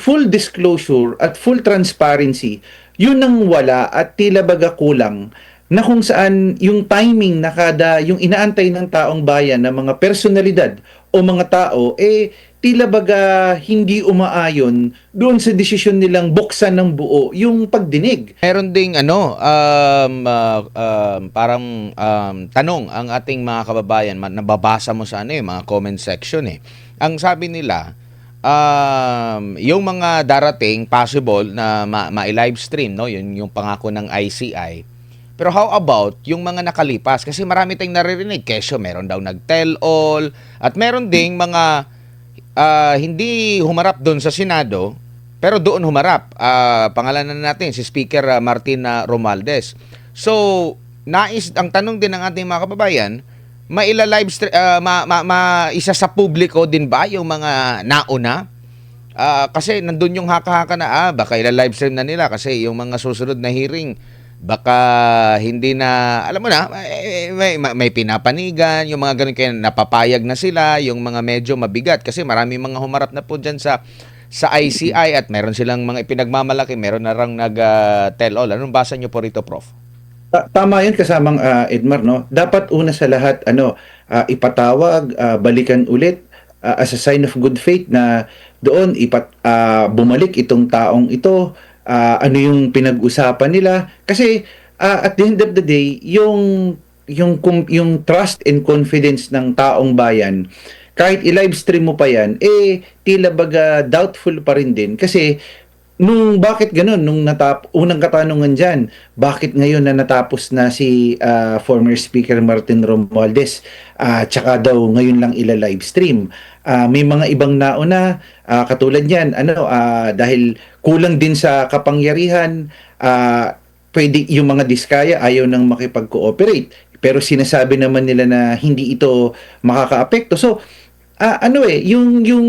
full disclosure at full transparency, yun ang wala at tila baga kulang na kung saan yung timing na kada yung inaantay ng taong bayan ng mga personalidad o mga tao eh tila baga hindi umaayon doon sa desisyon nilang buksan ng buo yung pagdinig. Meron ding ano, um, ah, um, parang um, tanong ang ating mga kababayan, nababasa mo sa ano eh, mga comment section eh. Ang sabi nila, um, yung mga darating possible na ma- ma-live stream, no? Yun yung pangako ng ICI. Pero how about yung mga nakalipas? Kasi marami tayong naririnig. Kesyo, meron daw nag-tell all. At meron ding mga ah, hindi humarap doon sa Senado, pero doon humarap. Ah, pangalanan natin si Speaker Martin ah, Romualdez. So, nais ang tanong din ng ating mga kababayan, maila live stre- ah, ma, ma, ma- isa sa publiko din ba yung mga nauna? Ah, kasi nandun yung haka-haka na ah, baka ila-live stream na nila kasi yung mga susunod na hearing baka hindi na alam mo na may, may, may pinapanigan yung mga ganun kaya napapayag na sila yung mga medyo mabigat kasi marami mga humarap na po diyan sa sa ICI at meron silang mga ipinagmamalaki meron na rang nag ah, tell all anong basa niyo po rito prof Ta- Tama yun kasamang ah, Edmar no. Dapat una sa lahat ano ah, ipatawag, ah, balikan ulit ah, as a sign of good faith na doon ipat ah, bumalik itong taong ito ah, ano yung pinag-usapan nila kasi ah, at the end of the day yung yung yung trust and confidence ng taong bayan kahit i-live stream mo pa yan eh tila baga doubtful pa rin din kasi Nung bakit ganun? Nung natap unang katanungan diyan, bakit ngayon na natapos na si ah, former Speaker Martin Romualdez? Ah, tsaka daw ngayon lang ila live stream. Ah, may mga ibang nauna ah, katulad niyan, ano ah, dahil kulang din sa kapangyarihan, ah, pwede yung mga diskaya ayaw nang makipag-cooperate. Pero sinasabi naman nila na hindi ito makakaapekto. So, Ah, ano eh, yung yung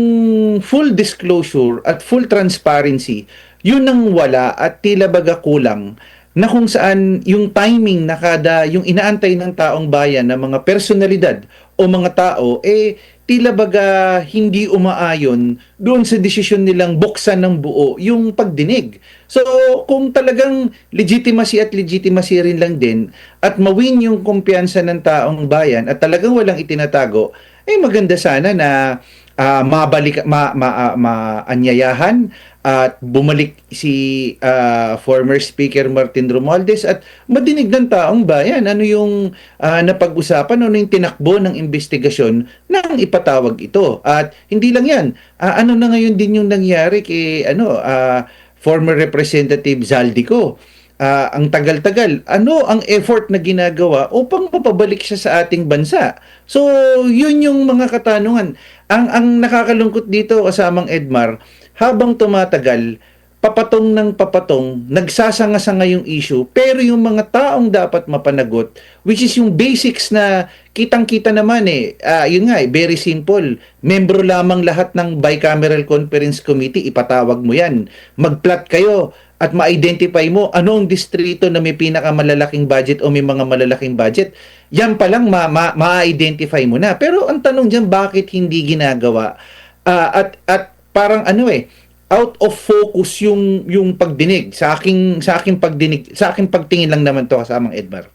full disclosure at full transparency, yun ang wala at tila baga kulang na kung saan yung timing na kada yung inaantay ng taong bayan ng mga personalidad o mga tao eh tila baga hindi umaayon doon sa desisyon nilang buksan ng buo yung pagdinig. So kung talagang legitimacy at legitimacy rin lang din at mawin yung kumpiyansa ng taong bayan at talagang walang itinatago, eh maganda sana na ah, mabalik ma, ma, ah, maanyayahan at bumalik si ah, former speaker Martin Romualdez at madinig ng taong bayan ano yung ah, napag-usapan ano yung tinakbo ng investigasyon nang ipatawag ito at hindi lang yan ah, ano na ngayon din yung nangyari kay ano ah, former representative Zaldico Ah, ang tagal-tagal, ano ang effort na ginagawa upang mapabalik siya sa ating bansa? So, yun yung mga katanungan. Ang, ang nakakalungkot dito, kasamang Edmar, habang tumatagal, papatong ng papatong, nagsasanga-sanga yung issue, pero yung mga taong dapat mapanagot, which is yung basics na kitang-kita naman eh, ah, yun nga eh, very simple, membro lamang lahat ng bicameral conference committee, ipatawag mo yan, mag-plot kayo, at ma-identify mo anong distrito na may pinakamalalaking budget o may mga malalaking budget, yan pa lang ma- ma- ma-identify mo na. Pero ang tanong diyan bakit hindi ginagawa? Ah, at at parang ano eh, out of focus yung yung pagdinig sa aking sa aking pagdinig sa aking pagtingin lang naman to kasamang Edmar.